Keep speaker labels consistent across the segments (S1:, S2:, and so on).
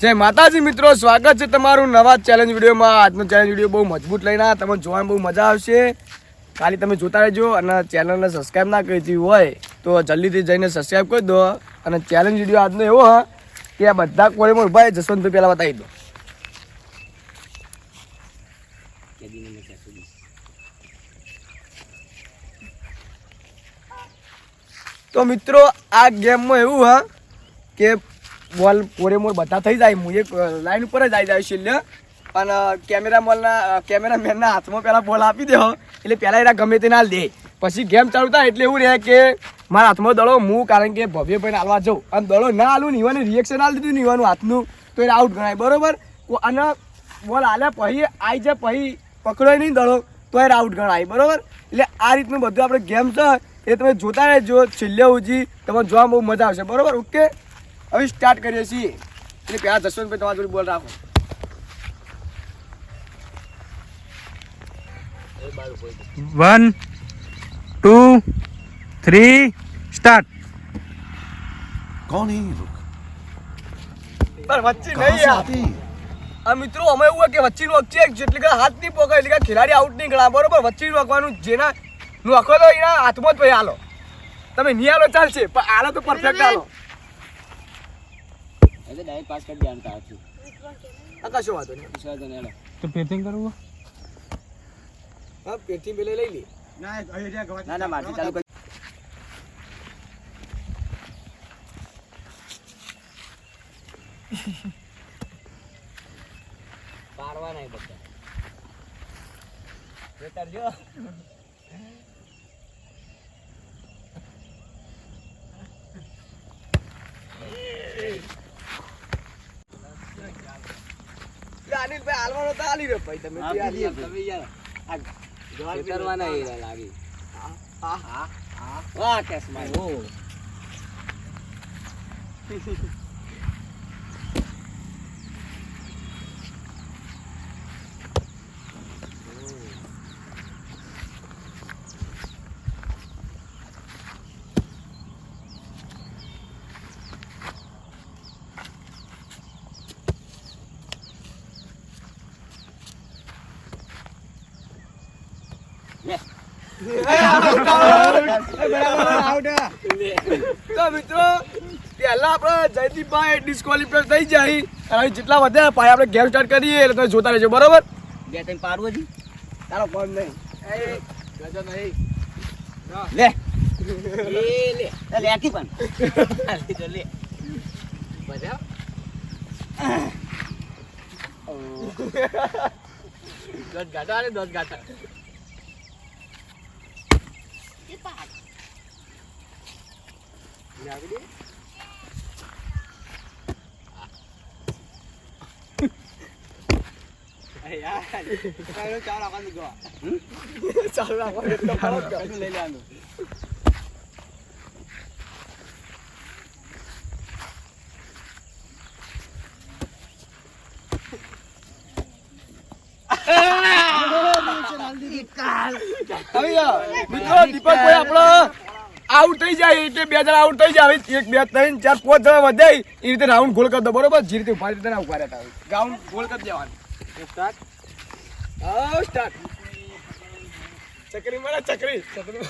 S1: જય માતાજી મિત્રો, સ્વાગત છે તમારું નવા ચેલેન્જ વિડીયોમાં. આજનો ચેલેન્જ વીડિયો બહુ મજબૂત લઈને આવ્યા. તમને જોવાની બહુ મજા આવશે. ખાલી તમે જોતા રહેજો અને ચેનલને સબસ્ક્રાઈબ ના કરી હોય તો જલ્દીથી જઈને સબસ્ક્રાઈબ કરી દો. અને ચેલેન્જ વીડિયો આજનો એવો હા કે આ બધા કોળીમાં ઊભા જસવંતભાઈ પહેલાં બતાવી દો. તો મિત્રો, આ ગેમમાં એવું હા કે બોલ પોરે મોર બધા થઈ જાય. હું એક લાઈન ઉપર જ આવી જાય છેલ્લે. અને કેમેરા મોલના કેમેરા મેનના હાથમાં પહેલાં બોલ આપી દેવો એટલે પહેલાં એના ગમે તે ના દે પછી ગેમ ચાલુ થાય એટલે એવું રહે કે મારા હાથમાં દડો, હું કારણ કે ભવ્યભાઈને હાલવા જાઉં. અને દડો ના હાલું ને રિએક્શન હાલ દીધું ને હાથનું. તો એ આઉટ ગણાય. બરોબર? અને બોલ હાલ્યા પછી આવી જાય પછી પકડો નહીં દડો, તો એ આઉટ ગણાય. બરોબર? એટલે આ રીતનું બધું આપણે ગેમ છે, એ તમે જોતા રહેજો. છેલ્લે સુધી તમને જોવા બહુ મજા આવશે. બરોબર? ઓકે હવે સ્ટાર્ટ કરીએ છીએ. એટલે પહેલાં જશવંતભાઈ તમારા જોડે બોલ રાખો.
S2: વન ટુ થ્રી સ્ટાર્ટ
S1: કોણ વચ્ચે નહીં યાર. આ મિત્રો અમે એવું કે વચ્ચે વચ્ચે જેટલી કાંઈ હાથ નહીં પોકાય એટલે ખેલાડી આઉટ નહીં ગણા બરોબર? વચ્ચે રોકવાનું જેના નું આખો ભાઈ હાલો તમે નહીં ચાલશે. પણ હાલો તો પરફેક્ટ હાલો
S3: એટલે ડાયરેક્ટ પાસ કરી દેવાનું તારથી
S1: આ કશો વાંધો નહીં.
S3: કશો વાંધો
S2: તો પેથિંગ કરવું?
S1: હા પેથિંગ પેલે લઈ લે.
S3: ના ના માટી ચાલુ પારવા નહીં બધા. જો.
S1: આલી ભાઈ હાલવાનો તો આલી રહ્યો ભાઈ તમે
S3: યાર. આ જવાબ કરવાના લાગી.
S1: હા
S3: હા હા વાહ કેસ માય ઓ.
S1: તો મિત્રો પહેલા આપણે જયદીપભાઈ ડિસ્ક્વોલિફાય થઈ જાય અને જેટલા વધે પાય આપણે ગેમ સ્ટાર્ટ કરીએ એટલે તમે જોતા રહેજો બરોબર?
S3: બે ત્રણ પારવો જી
S1: તારો ફોન નહીં.
S3: લે. લે. લે પણ. લે તો લે. બધા દોત ગાતા અરે દોત ગાતા યાર ચાલ ગો
S1: ચાલુ રાખો એટલો ફરક કરો.
S3: લઈ લેવાનું
S1: હવે મિત્રો દીપકભાઈ આપણો આઉટ થઈ જાય એટલે બે જણા આઉટ થઈ જાય. એક બે ત્રણ ચાર પાંચ જણા વધે એ રીતે રાઉન્ડ ગોલ કરી દો બરોબર? જે રીતે ઊભા રીતે ના ઊભા રહેતા હોય. રાઉન્ડ ગોલ કરી દેવાનું.
S3: સ્ટાર્ટ
S1: હા સ્ટાર્ટ ચકરી મળે ચકરી. ચકરી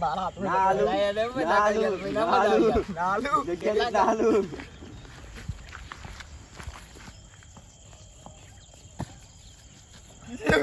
S1: મારા હાથમાં
S3: નાલુ. નાલુ.
S1: નાલુ.
S3: નાલુ.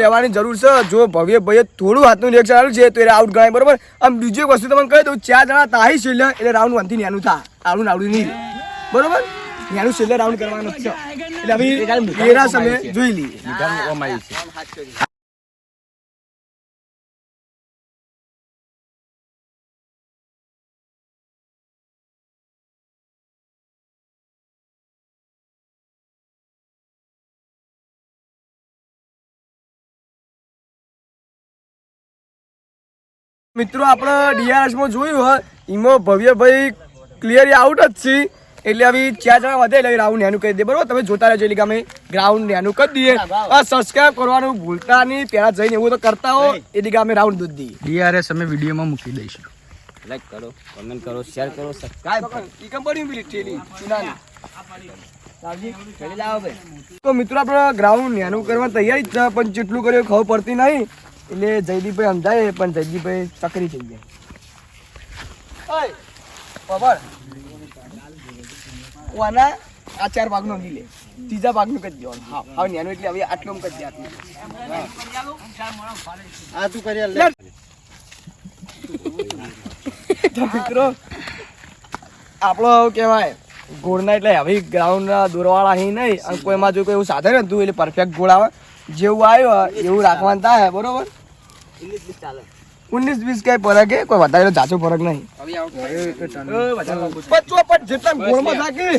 S1: લેવાની જરૂર છે. જો ભવ્ય ભાઈએ થોડું હાથનું રિએક્શન આવ્યું છે તો એ આઉટ ગણાય બરોબર? આમ બીજી વસ્તુ તમને કહી દઉં ચાર જણા તાહી છેલ્લે એટલે રાઉન્ડ વનથી નેનું થા. આવડું આવડું નહીં. બરોબર? નેનું છેલ્લે રાઉન્ડ કરવાનું છે. એટલે હવે
S3: છે.
S1: જોઈ લઈએ. મિત્રો આપણે ડીઆરએસમાં માં જોયું હોય એમાં ભવ્યભાઈ ક્લિયર આઉટ જ છે. એટલે આવી ચાર જણા વધે એટલે રાઉન્ડ એનું કરી દે. બરોબર? તમે જોતા રહેજો એટલે અમે ગ્રાઉન્ડ એનું કરી દઈએ. આ સબસ્ક્રાઇબ કરવાનું ભૂલતા નહીં. પહેલાં જઈને એવું તો કરતા હો. એટલે કે અમે રાઉન્ડ દૂધ દઈએ.
S2: ડીઆરએસ અમે વિડીયોમાં મૂકી દઈશું.
S3: લાઈક કરો કમેન્ટ કરો શેર કરો સબસ્ક્રાઇબ કરો.
S1: ઈ કંપની પેલી
S3: જાઓ ભાઈ.
S1: તો મિત્રો આપણે ગ્રાઉન્ડ નેનું કરવા તૈયારી જ છે. પણ જેટલું કર્યું ખબર પડતી નહીં. એટલે જયદીપભાઈ સમજાય પણ જયદીપભાઈ ચકરી થઈ જાય ઓય બાબર વાના આ ચાર ભાગનો નહીં લે ત્રીજા ભાગનું કરી દેવાનું હા હવે નેનું એટલે હવે આટલું કરી દે આટલું
S3: આ તું કરી
S1: મિત્રો આપણો કહેવાય ગોળના એટલે હવે ગ્રાઉન્ડના દોરવાળા અહીં નહીં. અને કોઈમાં જો કોઈ એવું સાધન હતું એટલે પરફેક્ટ ગોળ આવે. જેવું આવ્યો એવું રાખવાનું થાય બરોબર? ઉન્નીસ વીસ કઈ ફરક છે કોઈ વધારે જાચો ફરક નહીં.
S3: હવે આવું
S1: પચો પચ જેટલા ગોળમાં થાકી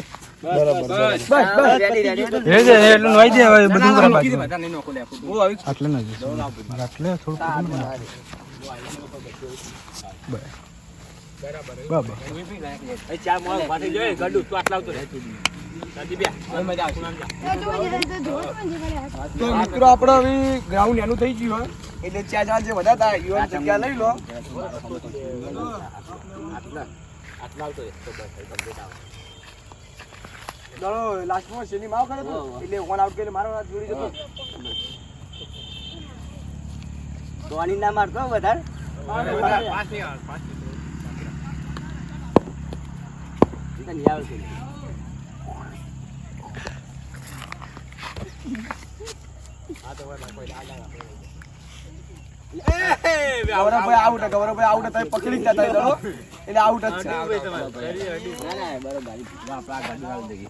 S2: બરાબર.
S3: તું
S1: મિત્રો આપણે હવે ગ્રાઉન્ડ એનું થઈ ગયું એટલે ચાર જણા જે વધારે થાય યુવાન જગ્યા લઈ લો. ચાલો લાસ્ટમાં શેની માવ કરે તો? એટલે વન આઉટ કરીને મારો હાથ જોડી જતો.
S3: ધોની ના મારતો વધારે? નહીં.
S1: ગૌરવભાઈ આઉટ ગૌરવભાઈ આઉટ હતા પકડી જ જતા એટલે આઉટ જ છે.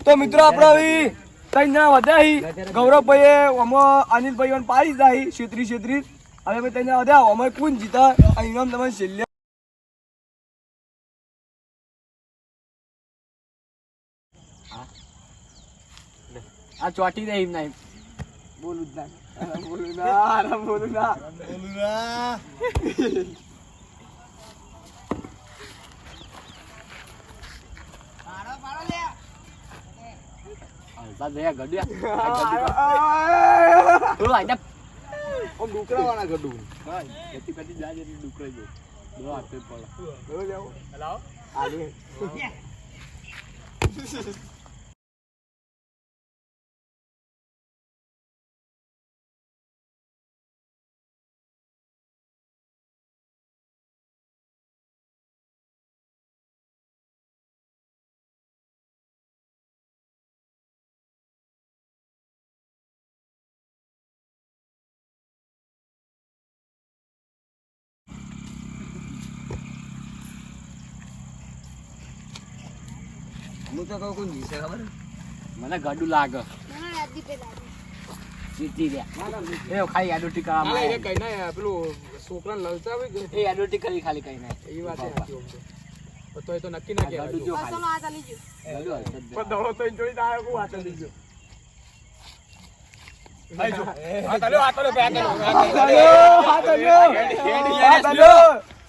S1: તો મિત્રો આપણે હવે ત્રણ જણા વધ્યા ગૌરવભાઈએ આમાં અનિલભાઈ પાડી જાય છેત્રી છેત્રી. હવે અમે ત્રણ જણા વધ્યા અમે કોણ જીતા. ઇનામ તમે છેલ્લે
S3: આ ચોટી દે એમ નહીં
S1: બોલું જ ના. બોલું ના આરામ બોલું ના. બોલું ના
S3: લે. હું તો કહું કોણ જીતે ખબર? મને ગાડું લાગે. જીતી ગયા એ ખાલી એડોટી આવ્યા.
S1: કઈ ના પેલું છોકરા લલચાવે
S3: એ એડોટી કરી ખાલી કઈ ના.
S1: એ વાત તો એ તો નક્કી ના
S3: ગડું જો ખાલી. ગડું હશે જ.
S1: પણ દડો તો જોઈ દાયો કો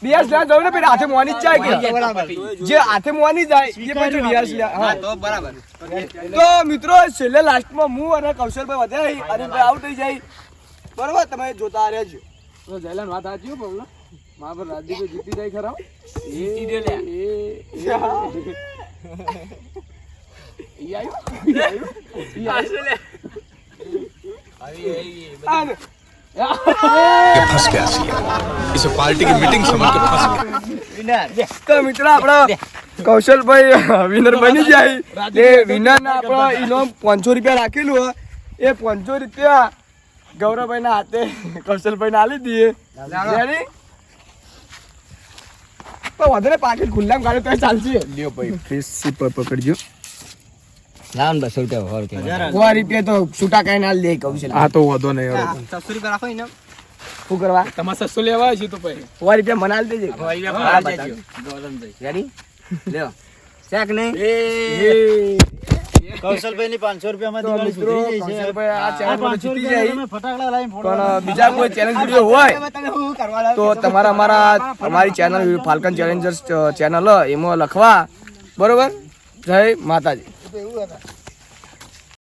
S1: રિયાઝ લેવા જવું ને પેલા હાથે મોની જ જાય કે? જે હાથે મોની જાય એ પછી રિયાઝ હા.
S3: તો બરાબર.
S1: તો મિત્રો છેલ્લે લાસ્ટમાં હું અને કૌશલભાઈ વધ્યા અને ભાઈ આઉટ થઈ જાય. બરોબર તમે જોતા રહેજો. તો જયલાન વાત સાચી હો પગલા મા પર રાજદીપ જીતી જાય ખરા
S3: જીતી દે લે.
S1: એ ઈ આવ્યો? ઈ આવ્યો? આને.
S4: फंस गया सी इसे पार्टी की मीटिंग समझ कर फंस गया
S1: તો મિત્રો આપણા કૌશલભાઈ વિનર બની જાય એ વિનર ના આપણા ઇનામ પાંચસો રૂપિયા રાખેલું હોય એ પાંચસો રૂપિયા ગૌરવભાઈ ના હાથે કૌશલભાઈ ને આલી દઈએ Ready? પણ વધારે પાકેટ ખુલ્લામાં કાઢે તો ચાલશે
S2: લ્યો ભાઈ ફેસ પર પકડજો
S3: લાવન બસો રૂપિયા હોર કે
S1: સો રૂપિયા તો છૂટા કઈ ના લે કહું છે.
S2: આ તો વધો નહીં હેડો.
S3: સસ્તો રૂપિયા રાખો એને
S1: શું કરવા?
S2: તમારે સસ્તો લેવા છે તો પછી.
S1: સો રૂપિયા મને આલ દેજે.
S3: રેડી લ્યો. શેક નહીં?
S5: કૌશલભાઈ ની પાંચસો રૂપિયા
S1: મિત્રો
S5: ફટાકડા લાવીને
S1: પણ બીજા કોઈ ચેલેન્જ વીડિયો હોય તો તમારા અમારા અમારી ચેનલ ફાલ્કન ચેલેન્જર્સ ચેનલ એમાં લખવા. બરોબર? જય માતાજી. 被饿的。